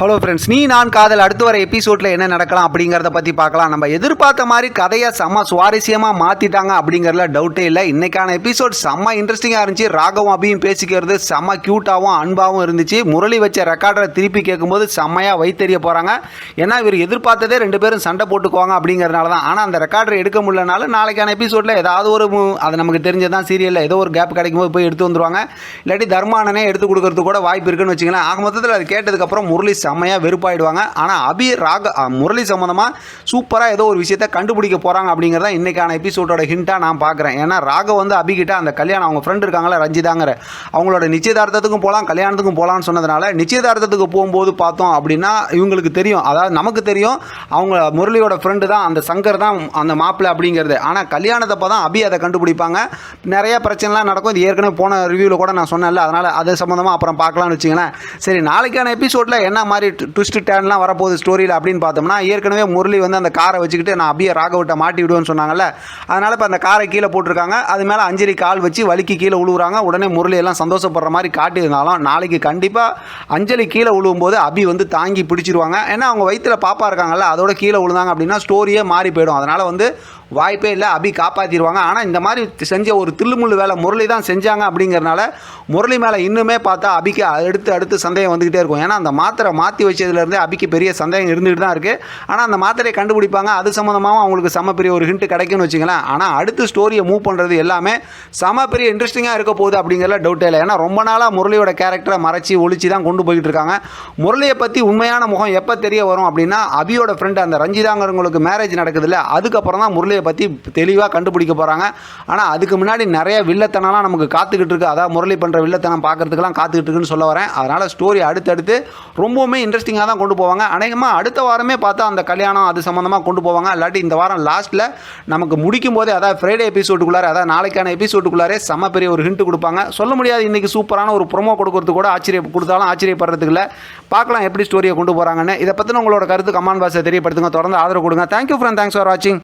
Hello friends நீ நான் காதல் அடுத்து வர எபிசோடில் என்ன நடக்கலாம் அப்படிங்கிறத பற்றி பார்க்கலாம். நம்ம எதிர்பார்த்த மாதிரி கதையை செம்ம சுவாரஸ்யமாக மாற்றிட்டாங்க அப்படிங்கிறதுல டவுட்டே இல்லை. இன்றைக்கான எபிசோட் செம்ம இன்ட்ரெஸ்டிங்காக இருந்துச்சு. ராகவும் அபியும் பேசிக்கிறது செம்ம க்யூட்டாகவும் அன்பாகவும் இருந்துச்சு. முரளி வச்ச ரெக்கார்டரை திருப்பி கேட்கும்போது செம்மையாக வைத்தெறிய போகிறாங்க ஏன்னா இவர் எதிர்பார்த்ததே ரெண்டு பேரும் சண்டை போட்டுக்குவாங்க அப்படிங்கிறதுனால தான். ஆனால் அந்த ரெக்கார்டரை எடுக்க முடியலனால நாளைக்கான எபிசோடில் ஏதாவது ஒரு அது நமக்கு தெரிஞ்சதான் சீரியலில் ஏதோ ஒரு கேப் கிடைக்கும் போது போய் எடுத்து வந்துருவாங்க. இல்லாட்டி தர்மானனே எடுத்து கொடுக்கறதுக்கு கூட வாய்ப்பு இருக்குன்னு வச்சுக்கலாம் ஆக மொத்தத்தில் அது கேட்டதுக்கப்புறம் முரளி செம்மையாக வெறுப்பாயிடுவாங்க. ஆனால் அபி ராக முரளி சம்மந்தமாக சூப்பராக ஏதோ ஒரு விஷயத்தை கண்டுபிடிக்க போகிறாங்க அப்படிங்கிறத இன்றைக்கான எபிசோடோட ஹிண்ட்டாக நான் பார்க்குறேன் ஏன்னா ராக வந்து அபிகிட்ட அந்த கல்யாணம் அவங்க ஃப்ரெண்டு இருக்காங்களா ரஞ்சிதாங்கிற அவங்களோட நிச்சயதார்த்தத்துக்கும் போகலாம் கல்யாணத்துக்கும் போகலான்னு சொன்னதுனால நிச்சயதார்த்தத்துக்கு போகும்போது பார்த்தோம் அப்படின்னா இவங்களுக்கு தெரியும். அதாவது நமக்கு தெரியும் அவங்க முரளியோட ஃப்ரெண்டு தான் அந்த சங்கர் தான் அந்த மாப்பிள்ளை அப்படிங்கிறது. ஆனால் கல்யாணத்தப்போ தான் அபி அதை கண்டுபிடிப்பாங்க. நிறைய பிரச்சனைலாம் நடக்கும். இது ஏற்கனவே போன ரிவ்யூவில் கூட நான் சொன்னேன்ல அதனால் அது சம்மந்தமாக அப்புறம் பார்க்கலாம்னு வச்சுங்களேன் சரி நாளைக்கான எபிசோடில் என்ன மாதிரி ட்விஸ்ட் டேன்லாம் வரப்போகுது ஸ்டோரியில் அப்படின்னு பார்த்தோம்னா ஏற்கனவே முரளி வந்து அந்த காரை வச்சுக்கிட்டு நான் அப்படியே ராகவிட்ட மாட்டி விடுவேன்னு சொன்னாங்கல்ல. அதனால் இப்போ அந்த காரை கீழே போட்டிருக்காங்க. அது மேலே அஞ்சலி கால் வச்சு வலிக்கு கீழே உழுவுறாங்க. உடனே முரளி எல்லாம் சந்தோஷப்படுற மாதிரி காட்டியிருந்தாலும் நாளைக்கு கண்டிப்பாக அஞ்சலி கீழே விழுவும்போது அபி வந்து தாங்கி பிடிச்சிருவாங்க. ஏன்னா அவங்க வயிற்றில் பாப்பா இருக்காங்கல்ல அதோட கீழே விழுந்தாங்க அப்படின்னா ஸ்டோரியே மாறி போயிடும். அதனால் வந்து வாய்ப்பே இல்லை அபி காப்பாற்றிடுவாங்க ஆனால் இந்த மாதிரி செஞ்ச ஒரு தில்லுமுள்ளு வேலை முரளி தான் செஞ்சாங்க அப்படிங்கிறனால முரளி மேலே இன்னுமே பார்த்தா அபிக்கு அடுத்து அடுத்து சந்தேகம் வந்துக்கிட்டே இருக்கும். ஏன்னா அந்த மாத்திரை மாற்றி வச்சதுலேருந்தே அபிக்கு பெரிய சந்தேகம் இருந்துகிட்டு தான் இருக்குது ஆனால் அந்த மாத்திரையை கண்டுபிடிப்பாங்க. அது சம்மந்தமாகவும் அவங்களுக்கு செம பெரிய ஒரு ஹிண்ட் கிடைக்கும்னு வச்சுங்களேன் ஆனால் அடுத்து ஸ்டோரியை மூவ் பண்ணுறது எல்லாமே செம பெரிய இன்ட்ரெஸ்டிங்காக இருக்க போகுது அப்படிங்கிறதுல டவுட்டே இல்லை. ஏன்னா ரொம்ப நாளாக முரளியோட கேரக்டரை மறைச்சி ஒழிச்சு தான் கொண்டு போய்கிட்டு இருக்காங்க. முரளியை பற்றி உண்மையான முகம் எப்போ தெரிய வரும் அப்படின்னா அபியோட ஃப்ரெண்டு அந்த ரஞ்சிதாங்கிறவங்களுக்கு மேரேஜ் நடக்குதுல்ல அதுக்கப்புறம் தான் முரளி முரளியை பற்றி தெளிவாக கண்டுபிடிக்க போகிறாங்க ஆனால் அதுக்கு முன்னாடி நிறைய வில்லத்தனம்லாம் நமக்கு காத்துக்கிட்டு இருக்கு. அதாவது முரளி பண்ணுற வில்லத்தனம் பார்க்கறதுக்கெல்லாம் காத்துக்கிட்டு இருக்குன்னு சொல்ல வரேன். அதனால் ஸ்டோரி அடுத்தடுத்து ரொம்பவுமே இன்ட்ரெஸ்டிங்காக தான் கொண்டு போவாங்க. அநேகமாக அடுத்த வாரமே பார்த்தா அந்த கல்யாணம் அது சம்மந்தமாக கொண்டு போவாங்க. இல்லாட்டி இந்த வாரம் லாஸ்ட்டில் நமக்கு முடிக்கும் போதே அதாவது ஃப்ரைடே எபிசோடுக்குள்ளார அதாவது நாளைக்கான எபிசோடுக்குள்ளாரே செம்ம பெரிய ஒரு ஹிண்ட் கொடுப்பாங்க. சொல்ல முடியாது இன்றைக்கி சூப்பரான ஒரு ப்ரோமோ கொடுக்கறது கூட ஆச்சரியம் கொடுத்தாலும் ஆச்சரியப்படுறதுக்கு இல்லை. பார்க்கலாம் எப்படி ஸ்டோரியை கொண்டு போகிறாங்கன்னு இதை பற்றின உங்களோட கருத்து கமான் பாஸை தெரியப்படுத்துங்க. தொடர்ந்து ஆதரவு கொடுங்க. தேங்க்யூ ஃப்ரெண்ட் தேங்க்ஸ் ஃபார் வாட்சிங்